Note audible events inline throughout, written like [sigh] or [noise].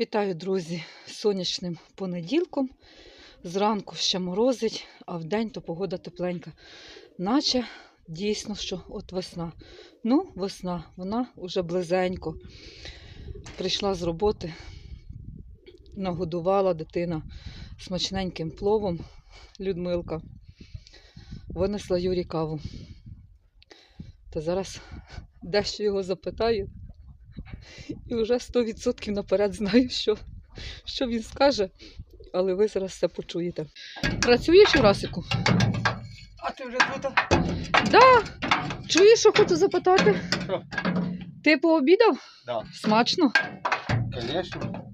Вітаю, друзі, сонячним понеділком. Зранку ще морозить, а вдень то погода тепленька. Наче дійсно, що от весна. Ну, весна, вона уже близенько. Прийшла з роботи, нагодувала дитина смачненьким пловом. Людмилка. Винесла Юрі каву. Та зараз дещо його запитаю. І вже 100% наперед знаю, що, що він скаже, але ви зараз все почуєте. Працюєш, Юрасику? А ти вже тут? Да. Чуєш, що хочу запитати? Що? Ти пообідав? Да. Смачно? Звісно.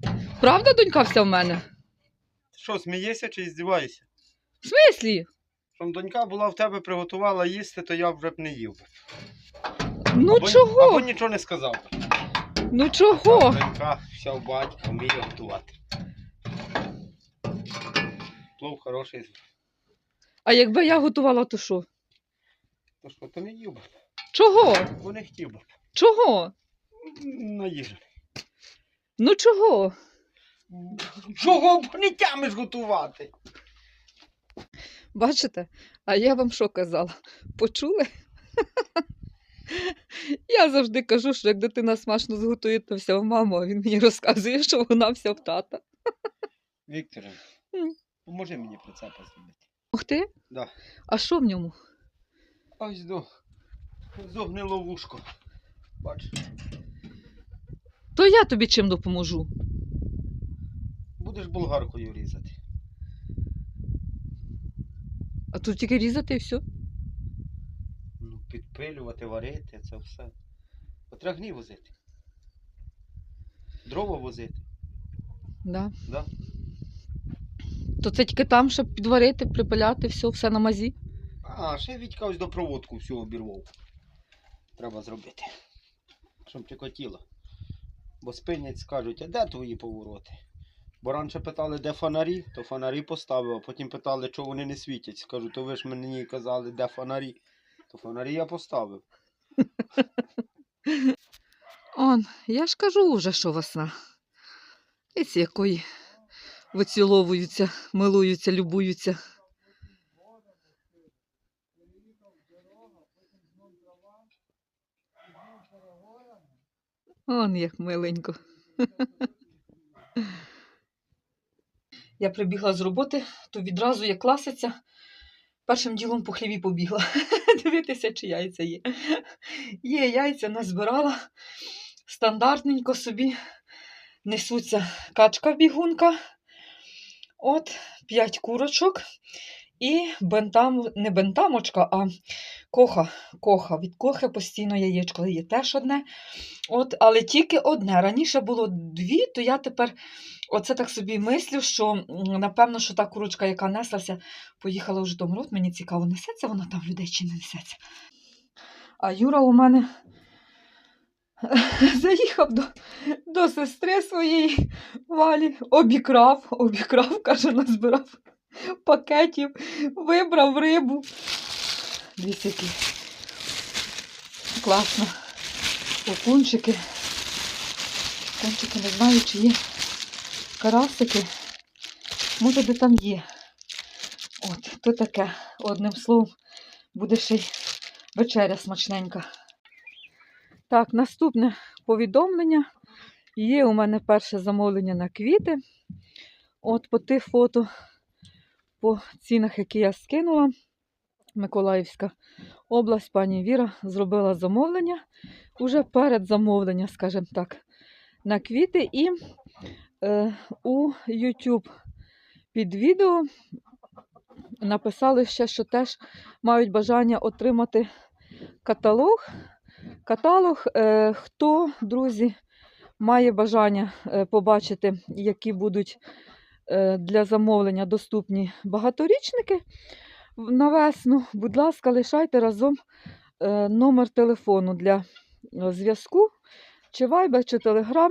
Правда, донька вся в мене? Що, смієшся чи здіваєшся? В смислі? Щоб донька була в тебе приготувала їсти, то я вже б не їв. би. Ну або, чого? Або нічого не сказав. би. Ну чого? Донька вся в батька, вміє готувати. Плов хороший. А якби я готувала, то що? То що, то не їв би. Чого? Бо не хотів би. Чого? Наїжджений. Ну чого? Чого б не тямиш готувати? Бачите? А я вам що казала? Почули? [laughs] Я завжди кажу, що як дитина смачно зготує, то вся в маму, а він мені розказує, що вона вся в тата. Вікторе, поможи мені прицепа зробити. Ух ти? Да. А що в ньому? Ось до. Зогнило вушко. Бачиш, То я тобі чим допоможу. будеш болгаркою різати. А тут тільки різати і все. Підпилювати, варити, це все. Потрагні возити. Дрова возити, Да. да? То це тільки там, щоб підварити, припиляти, все, все на мазі. А, ще Вітька ось до проводку всю обірвав. Треба зробити. Щоб чекотіло. Бо спинять скажуть, а де твої повороти? Бо раніше питали, де фонарі, то фонарі поставив, а потім питали, чого вони не світять. Скажу, то ви ж мені казали, де фонарі. То фонарі я поставив. [laughs] Он, я ж кажу вже, що весна. І ці якої виціловуються, милуються, любуються. Он як миленько. [laughs] Я прибігла з роботи, то відразу як класиться. Першим ділом по хліві побігла. [laughs] Дивитися, чи яйця є. Є яйця, назбирала. Стандартненько собі несуться качка бігунка. От, 5 курочок. І бентам, не бентамочка, а коха. коха. Від кохи постійно яєчко є теж одне. От, але тільки одне. Раніше було дві, то я тепер оце так собі мислю, що напевно, що та курочка, яка неслася, поїхала в Житомир. От мені цікаво, несеться вона там людей чи не несеться. А Юра у мене [laughs] заїхав до, до сестри своєї Валі, обікрав, обікрав, каже, назбирав пакетів, вибрав рибу. Дивіться, які класно. Окунчики. Окунчики, не знаю, чи є карасики. Може, де там є. От, то таке, одним словом, буде ще й вечеря смачненька. Так, наступне повідомлення. Є у мене перше замовлення на квіти. От по тих фото, по цінах, які я скинула. Миколаївська область, пані Віра зробила замовлення уже перед замовленням, скажімо так, на квіти. І е, у YouTube під відео написали ще, що теж мають бажання отримати каталог. Каталог, е, хто, друзі, має бажання е, побачити, які будуть для замовлення доступні багаторічники на весну, будь ласка, лишайте разом е, номер телефону для е, зв'язку, чи Viber, чи Telegram.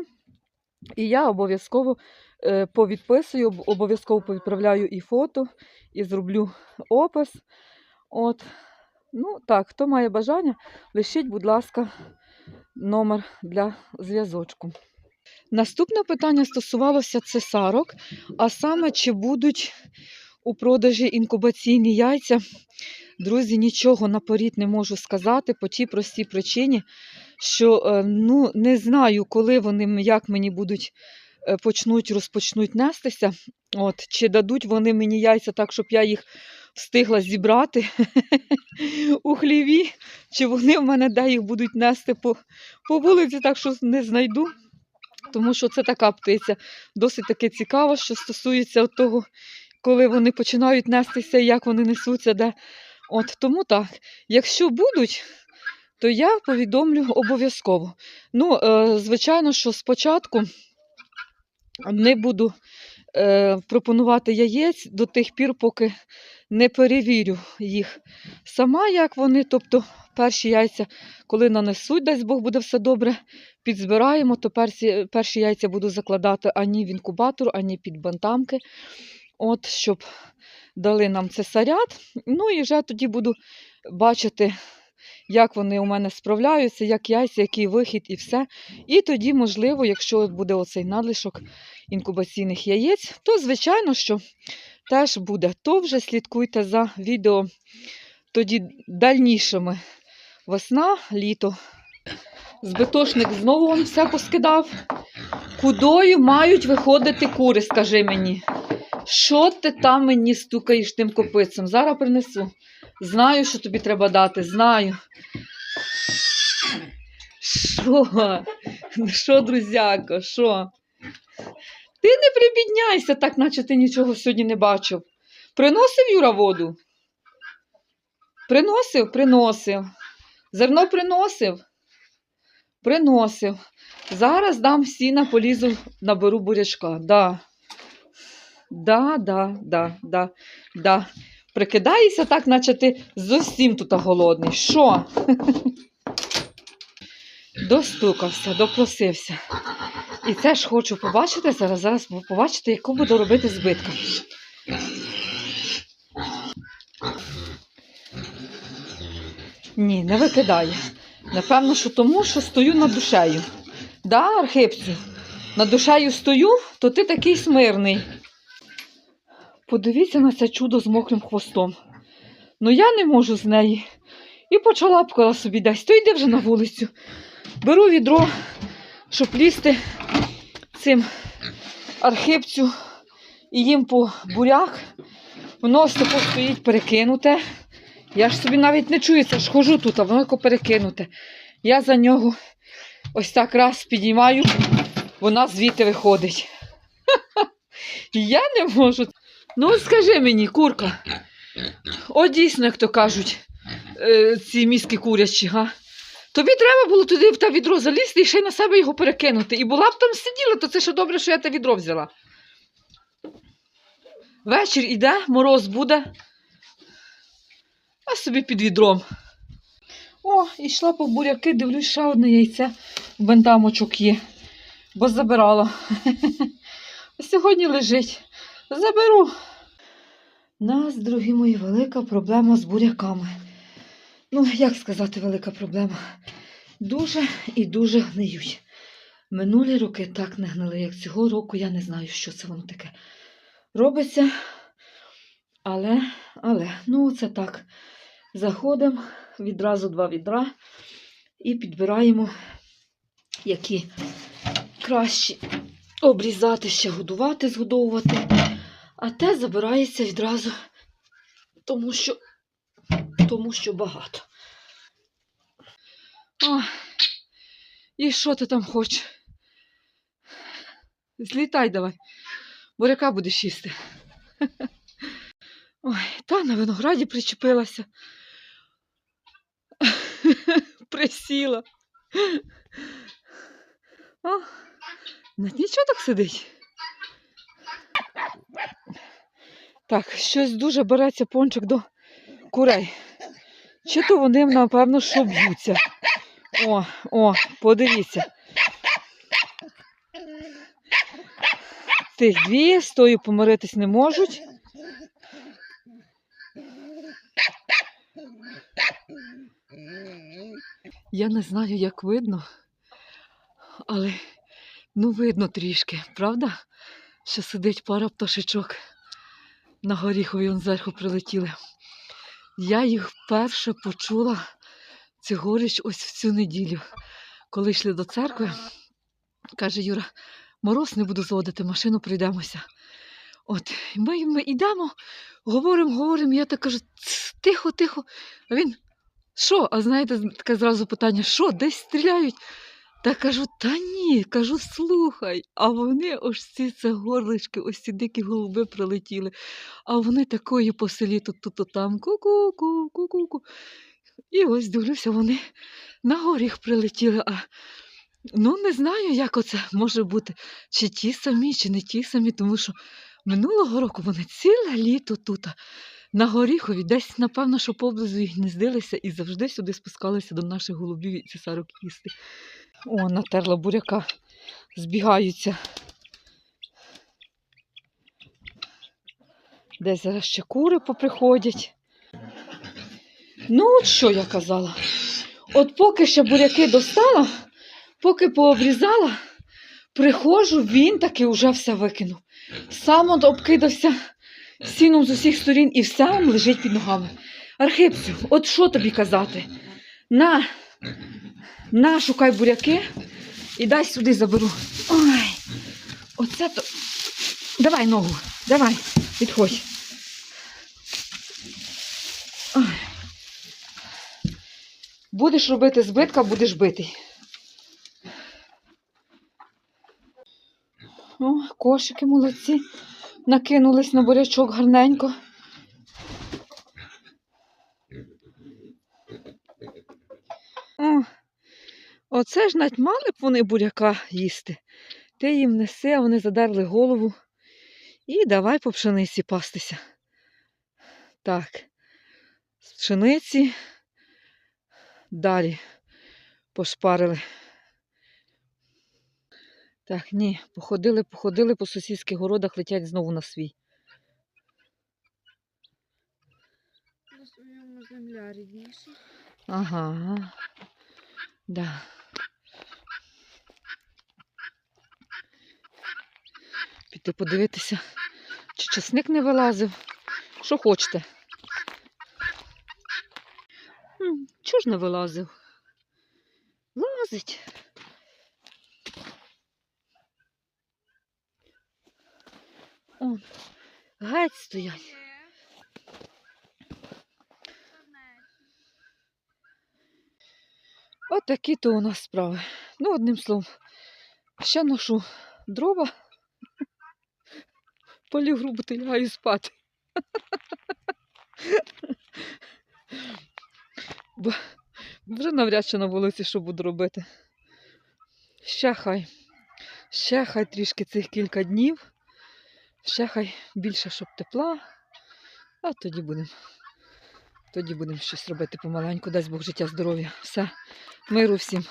І я обов'язково е, повідписую, обов'язково повідправляю і фото, і зроблю опис. От. Ну, так, хто має бажання, лишіть, будь ласка, номер для зв'язочку. Наступне питання стосувалося цесарок, а саме, чи будуть у продажі інкубаційні яйця. Друзі, нічого наперед не можу сказати по тій простій причині, що е, ну, не знаю, коли вони як мені будуть е, почнуть, розпочнуть нестися. От, чи дадуть вони мені яйця так, щоб я їх встигла зібрати [laughs] у хліві, чи вони в мене де їх будуть нести по, по вулиці, так що не знайду. Тому що це така птиця досить таки цікава, що стосується того, коли вони починають нестися, як вони несуться, де. От тому так, якщо будуть, то я повідомлю обов'язково. Ну, е, звичайно, що спочатку не буду е, пропонувати яєць до тих пір, поки не перевірю їх сама, як вони. Тобто, перші яйця, коли нанесуть, дасть Бог буде все добре, підзбираємо, то перші, перші яйця буду закладати ані в інкубатор, ані під бантамки. От, щоб дали нам цесарят. Ну і вже тоді буду бачити, як вони у мене справляються, як яйця, який вихід і все. І тоді, можливо, якщо буде оцей надлишок інкубаційних яєць, то звичайно, що теж буде. То вже слідкуйте за відео тоді дальнішими. Весна, літо. Збитошник знову вам все поскидав. Кудою мають виходити кури, скажи мені. Що ти там мені стукаєш тим копицем? Зараз принесу. Знаю, що тобі треба дати, знаю. Що? Що, друзяко, що? Ти не прибідняйся, так наче ти нічого сьогодні не бачив. Приносив Юра воду? Приносив? Приносив. Зерно приносив? Приносив. Зараз дам сіна, полізу, наберу бурячка. Да. Да, да, да, да, да. Прикидаєшся так, наче ти зовсім тут голодний. Що? [laughs] Достукався, допросився. І це ж хочу побачити зараз, зараз побачити, яку буду робити збитка. Ні, не викидає. Напевно, що тому, що стою над душею. Да, Архипцю? Над душею стою, то ти такий смирний. Подивіться на це чудо з мокрим хвостом. Ну я не можу з неї. І почалапкала собі десь. То йди вже на вулицю. Беру відро, щоб лізти цим архипцю і їм по бурях. Воно ось тако стоїть перекинуте. Я ж собі навіть не чую, ж хожу тут, а воно перекинуте. Я за нього ось так раз підіймаю, вона звідти виходить. [laughs] Я не можу. Ну, скажи мені, курка. О, дійсно, як то кажуть, е, ці мізки курячі, га? Тобі треба було туди в те відро залізти і ще й на себе його перекинути. І була б там сиділа, то це ще добре, що я те відро взяла. Вечір іде, мороз буде. А собі під відром. О, йшла по буряки, дивлюсь, ще одне яйце в бентамочок є, бо забирала. [laughs] Сьогодні лежить. Заберу. Нас, дорогі мої, велика проблема з буряками. Ну, як сказати, велика проблема. Дуже і дуже гниють. Минулі роки так не гнили, як цього року, я не знаю, що це воно таке робиться. Але, але, ну, це так. Заходимо, відразу два відра і підбираємо, які кращі обрізати, ще годувати, згодовувати. А те забирається відразу, тому що, тому що багато. О, і що ти там хочеш? Злітай давай, буряка будеш їсти. [laughs] Ой, та на винограді причепилася. Присіла. О, нічого так сидить. Так, щось дуже береться пончик до курей. Чи то вони, напевно, що б'ються. О, о, подивіться. Тих дві, з тою помиритись не можуть. Я не знаю, як видно, але Ну, видно трішки, правда? Що сидить пара пташечок на горіхові он зверху прилетіли. Я їх вперше почула цьогоріч ось в цю неділю. Коли йшли до церкви, каже Юра, мороз не буду зводити, машину прийдемося. От, ми, ми йдемо, говоримо, говоримо, я так кажу, тихо, тихо. А він, що? А знаєте, таке зразу питання, що, десь стріляють? Та кажу, та ні, кажу, слухай. А вони ось ці це горлички, ось ці дикі голуби прилетіли. А вони такої по селі тут, тут, тут там ку-ку-ку, ку-ку-ку. І ось дивлюся, вони на горіх прилетіли. А ну не знаю, як оце може бути. Чи ті самі, чи не ті самі, тому що минулого року вони ціле літо тут. На горіхові, десь, напевно, що поблизу їх гніздилися і завжди сюди спускалися до наших голубів і цесарок їсти. О, натерла буряка. Збігаються. Десь зараз ще кури поприходять. Ну, от що я казала. От поки ще буряки достала, поки пообрізала, приходжу, він таки вже все викинув. Сам от обкидався сіном з усіх сторін і все вам лежить під ногами. Архипцю, от що тобі казати? На, на, шукай буряки і дай сюди заберу. Ой, оце то. Давай ногу, давай, відходь. Ой. Будеш робити збитка, будеш битий. О, кошики молодці. Накинулись на бурячок гарненько. О, оце ж навіть мали б вони буряка їсти. Ти їм неси, а вони задерли голову. І давай по пшениці пастися. Так, з пшениці далі пошпарили. Так, ні, походили, походили по сусідських городах, летять знову на свій. На своєму земля рідніша. Ага. Да. Піти подивитися, чи часник не вилазив. Що хочете? Чого ж не вилазив? Лазить. Он, геть стоять. От такі то у нас справи. Ну, одним словом, ще ношу дрова, полів грубо лягаю спати. Бо вже навряд чи на вулиці що буду робити. Ще хай. Ще хай трішки цих кілька днів. Ще хай більше, щоб тепла. А тоді будемо. Тоді будемо щось робити помаленьку. Дасть Бог життя, здоров'я. Все. Миру всім.